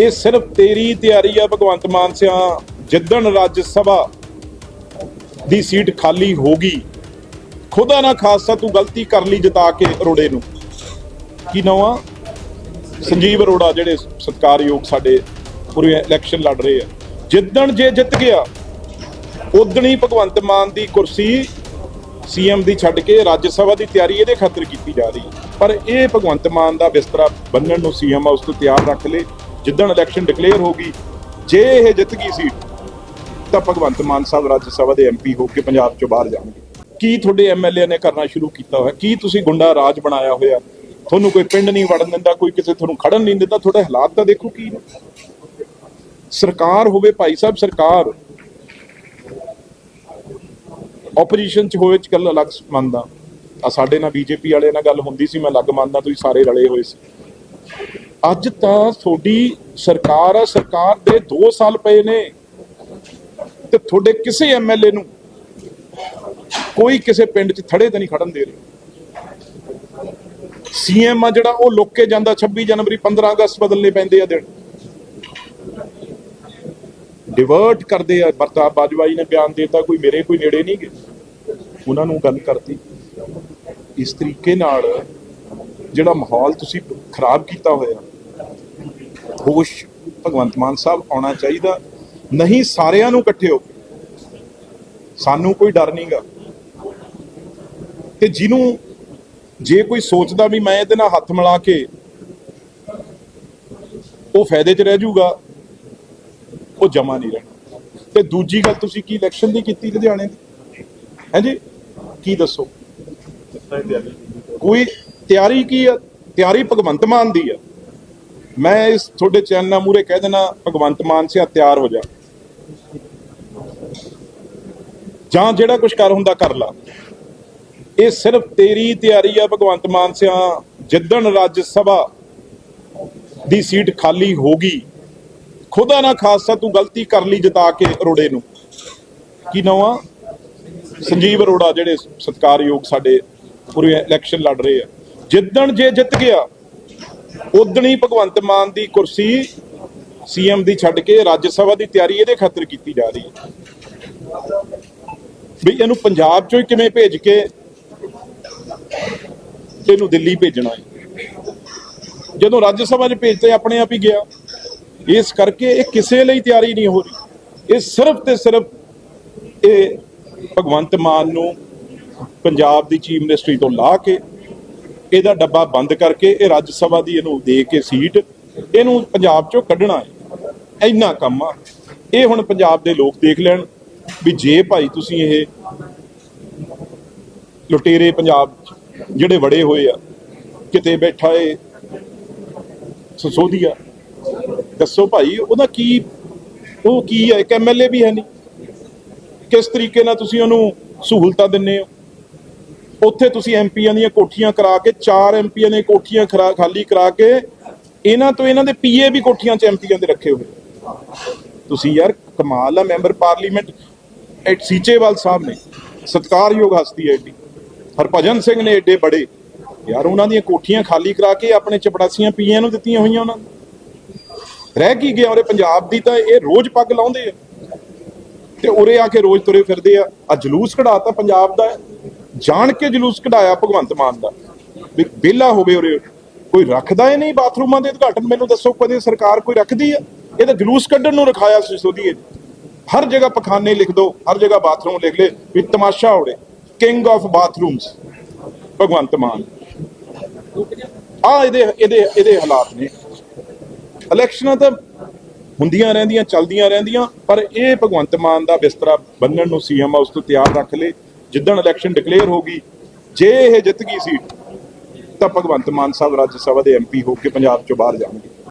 ਇਹ ਸਿਰਫ ਤੇਰੀ ਤਿਆਰੀ ਆ ਭਗਵੰਤ ਮਾਨ ਸਿਆ, ਜਿੱਦਣ ਰਾਜ ਸਭਾ ਦੀ ਸੀਟ ਖਾਲੀ ਹੋਗੀ ਖੁਦਾ ਨਾ ਖਾਸਾ ਤੂੰ ਗਲਤੀ ਕਰ ਲਈ ਜਿਤਾ ਕੇ ਅਰੋੜੇ ਨੂੰ। ਕੀ ਨਵਾਂ ਸੰਜੀਵ ਅਰੋੜਾ, ਜਿਹੜੇ ਸਤਕਾਰਯੋਗ ਸਾਡੇ ਪੂਰੇ ਇਲੈਕਸ਼ਨ ਲੜ ਰਹੇ ਆ। ਜਿੱਦਣ ਜੇ ਜਿੱਤ ਗਿਆ ਉਦਣ ਹੀ ਭਗਵੰਤ ਮਾਨ ਦੀ ਕੁਰਸੀ ਸੀਐਮ ਦੀ ਛੱਡ ਕੇ ਰਾਜ ਸਭਾ ਦੀ ਤਿਆਰੀ ਇਹਦੇ ਖਾਤਰ ਕੀਤੀ ਜਾ ਰਹੀ। ਹੈ ਪਰ ਇਹ ਭਗਵੰਤ ਮਾਨ ਦਾ ਬਿਸਤਰਾ ਬੰਨਣ ਨੂੰ ਸੀਐਮ ਹਾਊਸ ਤੋਂ ਤਿਆਰ ਰੱਖ ਲੇ। ਜਿੱਦਣ ਇਲੈਕਸ਼ਨ ਡਿਕਲੇਅਰ ਹੋ ਗਈ, ਜੇ ਇਹ ਜਿੱਤ ਗਈ ਸੀਟ ਤਾਂ ਭਗਵੰਤ ਮਾਨ ਸਾਹਿਬ ਰਾਜ ਸਭਾ ਦੇ ਐਮਪੀ ਹੋ ਕੇ ਪੰਜਾਬ ਚੋਂ ਬਾਹਰ ਜਾਣਗੇ। ਕੀ ਤੁਹਾਡੇ ਐਮਐਲਏ ਨੇ ਕਰਨਾ ਸ਼ੁਰੂ ਕੀਤਾ ਹੋਇਆ? ਕੀ ਤੁਸੀਂ ਗੁੰਡਾ ਰਾਜ ਬਣਾਇਆ ਹੋਇਆ? ਤੁਹਾਨੂੰ ਕੋਈ ਪਿੰਡ ਨਹੀਂ ਵੜਨ ਦਿੰਦਾ, ਕੋਈ ਕਿਸੇ ਤੁਹਾਨੂੰ ਖੜਨ ਨਹੀਂ ਦਿੰਦਾ, ਤੁਹਾਡੇ ਹਾਲਾਤ ਤਾਂ ਦੇਖੋ ਕੀ ਨੇ। ਸਰਕਾਰ ਹੋਵੇ ਭਾਈ ਸਾਹਿਬ, ਸਰਕਾਰ ਆਪੋਜੀਸ਼ਨ ਚ ਹੋਵੇ ਚ ਗੱਲ ਅਲੱਗ ਮੰਨਦਾ। ਆ ਸਾਡੇ ਨਾਲ ਬੀਜੇਪੀ ਵਾਲੇ ਨਾਲ ਗੱਲ ਹੁੰਦੀ ਸੀ, ਮੈਂ ਅਲੱਗ ਮੰਨਦਾ, ਤੁਸੀਂ ਸਾਰੇ ਰਲੇ ਹੋਏ ਸੀ। ਅੱਜ ਤਾਂ ਤੁਹਾਡੀ ਸਰਕਾਰ ਆ, ਸਰਕਾਰ ਦੇ 2 ਸਾਲ ਪਏ ਨੇ ਤੇ ਤੁਹਾਡੇ ਕਿਸੇ ਐਮਐਲਏ ਨੂੰ ਕੋਈ ਕਿਸੇ ਪਿੰਡ 'ਚ ਥੜੇ ਤੇ ਨਹੀਂ ਖੜਨ ਦੇ ਰਹੇ। ਸੀਐਮ ਆ ਜਿਹੜਾ ਉਹ ਲੁੱਕ ਕੇ ਜਾਂਦਾ 26 ਜਨਵਰੀ 15 ਅਗਸਤ ਬਦਲਨੇ ਪੈਂਦੇ ਆ ਦਿਨ। ਡਿਵਰਟ ਕਰਦੇ ਆ ਪ੍ਰਤਾਪ ਬਾਜਵਾ ਜੀ ਨੇ ਬਿਆਨ ਦਿੱਤਾ, ਕੋਈ ਮੇਰੇ ਕੋਈ ਨੇੜੇ ਨਹੀਂ ਗਏ। ਉਹਨਾਂ ਨੂੰ ਗੱਲ ਕਰਤੀ। ਇਸ ਤਰੀਕੇ ਨਾਲ ਜਿਹੜਾ ਮਾਹੌਲ ਤੁਸੀਂ ਖਰਾਬ ਕੀਤਾ ਹੋਇਆ ਹੋਸ਼ ਭਗਵੰਤ ਮਾਨ ਸਾਹਿਬ ਆਉਣਾ ਚਾਹੀਦਾ। ਨਹੀਂ ਸਾਰਿਆਂ ਨੂੰ ਇਕੱਠੇ ਹੋ ਕੇ। ਸਾਨੂੰ ਕੋਈ ਡਰ ਨਹੀਂਗਾ ਤੇ ਜਿਹਨੂੰ ਜੇ ਕੋਈ ਸੋਚਦਾ ਵੀ ਮੈਂ ਇਹਦੇ ਨਾਲ ਹੱਥ ਮਿਲਾ ਕੇ ਉਹ ਫਾਇਦੇ 'ਚ ਰਹਿ ਜਾਊਗਾ ਉਹ ਜਮਾ ਨਹੀਂ ਰਹਿਣਾ। ਤੇ ਦੂਜੀ ਗੱਲ ਤੁਸੀਂ ਕੀ ਇਲੈਕਸ਼ਨ ਦੀ ਕੀਤੀ ਲੁਧਿਆਣੇ ਦੀ? ਹਾਂਜੀ? ਕੀ ਦੱਸੋ? ਕੋਈ ਤਿਆਰੀ ਕੀ ਆ? ਤਿਆਰੀ ਭਗਵੰਤ ਮਾਨ ਦੀ ਆ। ਮੈਂ ਇਸ ਤੁਹਾਡੇ ਚੈਨਲ ਮੂਰੇ ਕਹਿ ਦੇਣਾ ਭਗਵੰਤ ਮਾਨ ਸਿਆ ਤਿਆਰ ਹੋ ਜਾ। ਜਾਂ ਜਿਹੜਾ ਕੁਝ ਕਰ ਹੁੰਦਾ ਕਰ ਲਾ। ਇਹ ਸਿਰਫ ਤੇਰੀ ਤਿਆਰੀ ਆ, ਭਗਵੰਤ ਮਾਨ ਸਿਆ। ਜਿੱਦਣ ਰਾਜ ਸਭਾ ਦੀ ਸੀਟ ਖਾਲੀ ਹੋਗੀ ਖੁਦਾ ਨਾ ਖਾਸਾ ਤੂੰ ਗਲਤੀ ਕਰ ਲਈ ਜਿਤਾ ਕੇ ਅਰੋੜੇ ਨੂੰ। ਕੀ ਨਵਾਂ ਸੰਜੀਵ ਅਰੋੜਾ, ਜਿਹੜੇ ਸਤਕਾਰਯੋਗ ਸਾਡੇ ਪੂਰੇ ਇਲੈਕਸ਼ਨ ਲੜ ਰਹੇ ਆ। ਜਿੱਦਣ ਜੇ ਜਿੱਤ ਗਿਆ ਉਦਣੀ ਭਗਵੰਤ ਮਾਨ ਦੀ ਕੁਰਸੀ ਸੀਐਮ ਦੀ ਛੱਡ ਕੇ ਰਾਜ ਸਭਾ ਦੀ ਤਿਆਰੀ ਇਹਦੇ ਖਾਤਰ ਕੀਤੀ ਜਾ ਰਹੀ ਹੈ। ਵੀ ਇਹਨੂੰ ਪੰਜਾਬ ਚੋਂ ਹੀ ਕਿਵੇਂ ਭੇਜ ਕੇ ਇਹਨੂੰ ਦਿੱਲੀ ਭੇਜਣਾ ਹੈ? ਜਦੋਂ ਰਾਜ ਸਭਾ 'ਚ ਭੇਜਤੇ, ਆਪਣੇ ਆਪ ਹੀ ਗਿਆ। ਇਸ ਕਰਕੇ ਇਹ ਕਿਸੇ ਲਈ ਤਿਆਰੀ ਨਹੀਂ ਹੋ ਰਹੀ। ਇਹ ਸਿਰਫ ਤੇ ਸਿਰਫ ਇਹ ਭਗਵੰਤ ਮਾਨ ਨੂੰ ਪੰਜਾਬ ਦੀ ਚੀਫ ਮਿਨਿਸਟਰੀ ਤੋਂ ਲਾ ਕੇ ਇਹਦਾ ਡੱਬਾ ਬੰਦ ਕਰਕੇ ਇਹ ਰਾਜ ਸਭਾ ਦੀ ਇਹਨੂੰ ਦੇ ਕੇ ਸੀਟ ਇਹਨੂੰ ਪੰਜਾਬ ਚੋਂ ਕੱਢਣਾ ਹੈ। ਇੰਨਾ ਕੰਮ ਆ। ਇਹ ਹੁਣ ਪੰਜਾਬ ਦੇ ਲੋਕ ਦੇਖ ਲੈਣ ਵੀ ਜੇ ਭਾਈ ਤੁਸੀਂ ਇਹ ਲੁਟੇਰੇ ਪੰਜਾਬ ਜਿਹੜੇ ਵੜੇ ਹੋਏ ਆ, ਕਿਤੇ ਬੈਠਾ ਏ, ਸਸੋਦੀਆ, ਦੱਸੋ ਭਾਈ, ਉਹਦਾ ਕੀ, ਉਹ ਕੀ ਹੈ ਇੱਕ ਐਮਐਲਏ ਵੀ ਹੈ ਨਹੀਂ। ਕਿਸ ਤਰੀਕੇ ਨਾਲ ਤੁਸੀਂ ਉਹਨੂੰ ਸਹੂਲਤਾਂ ਦਿੰਨੇ ਹੋ? ਉੱਥੇ ਤੁਸੀਂ ਐਮਪੀਆਂ ਦੀਆਂ ਕੋਠੀਆਂ ਕਰਾ ਕੇ, ਚਾਰ ਐਮਪੀਆਂ ਨੇ ਕੋਠੀਆਂ ਖਰਾ- ਖਾਲੀ ਕਰਾ ਕੇ, ਇਹਨਾਂ ਤੋਂ ਇਹਨਾਂ ਦੇ ਪੀਏ ਵੀ ਕੋਠੀਆਂ 'ਚ ਐਮਪੀਆਂ ਦੇ ਰੱਖੇ ਹੋਏ। ਤੁਸੀਂ ਯਾਰ ਕਮਾਲ ਆ, ਮੈਂਬਰ ਪਾਰਲੀਮੈਂਟ ਐਟ ਸੀਚੇਵਾਲ ਸਾਹਿਬ ਨੇ, ਸਤਕਾਰਯੋਗ ਹਸਤੀ ਹੈ ਏਡੀ ਹਰਭਜਨ ਸਿੰਘ ਨੇ ਏਡੇ ਬੜੇ। ਯਾਰ ਉਹਨਾਂ ਦੀਆਂ ਕੋਠੀਆਂ ਖਾਲੀ ਕਰਾ ਕੇ ਆਪਣੇ ਚਪੜਾਸੀਆਂ ਪੀਏ ਨੂੰ ਦਿੱਤੀਆਂ ਹੋਈਆਂ ਉਹਨਾਂ ਨੇ। ਰਹਿ ਕੀ ਗਿਆ ਉਹਦੇ ਪੰਜਾਬ ਦੀ ਤਾਂ ਇਹ ਰੋਜ਼ ਪੱਗ ਲਾਉਂਦੇ ਆ। ਤੇ ਉਰੇ ਆ ਕੇ ਰੋਜ਼ ਤੁਰੇ ਫਿਰਦੇ ਆ। ਆ ਜਲੂਸ ਕਢਾਤਾ ਪੰਜਾਬ ਦਾ। ਜਾਣ ਕੇ ਜਲੂਸ ਕਢਾਇਆ ਭਗਵੰਤ ਮਾਨ ਦਾ। ਵੀ ਵਿਹਲਾ ਹੋਵੇ ਉਰੇ, ਕੋਈ ਰੱਖਦਾ ਹੀ ਨਹੀਂ ਬਾਥਰੂਮਾਂ ਦੇ ਉਦਘਾਟਨ, ਮੈਨੂੰ ਦੱਸੋ ਕਦੇ ਸਰਕਾਰ ਕੋਈ ਰੱਖਦੀ ਆ ਇਹ ਤਾਂ ਜਲੂਸ ਕੱਢਣ ਨੂੰ ਰਖਾਇਆ ਸੀ ਸੋਧੀਏ ਹਰ ਜਗ੍ਹਾ ਪਖਾਨੇ ਲਿਖ ਦੋ, ਹਰ ਜਗ੍ਹਾ ਬਾਥਰੂਮ ਲਿਖ ਲੈ, ਵੀ ਤਮਾਸ਼ਾ ਹੋੜੇ king of bathrooms Bhagwant Mann. ਆ ਇਹਦੇ ਇਹਦੇ ਇਹਦੇ ਹਾਲਾਤ ਨੇ। ਇਲੈਕਸ਼ਨਾਂ ਤਾਂ ਹੁੰਦੀਆਂ ਰਹਿੰਦੀਆਂ, ਚੱਲਦੀਆਂ ਰਹਿੰਦੀਆਂ, ਪਰ ਇਹ ਭਗਵੰਤ ਮਾਨ ਦਾ ਬਿਸਤਰਾ ਬੰਨਣ ਨੂੰ ਸੀਐਮ ਹਾਊਸ ਤੋਂ ਤਿਆਰ ਰੱਖ ਲੇ। ਜਿੱਦਣ ਇਲੈਕਸ਼ਨ ਡਿਕਲੇਅਰ ਹੋ ਗਈ, ਜੇ ਇਹ ਜਿੱਤ ਗਈ ਸੀਟ, ਤਾਂ ਭਗਵੰਤ ਮਾਨ ਸਾਹਿਬ ਰਾਜ ਸਭਾ ਦੇ ਐਮਪੀ ਹੋ ਕੇ ਪੰਜਾਬ ਚੋਂ ਬਾਹਰ ਜਾਣਗੇ।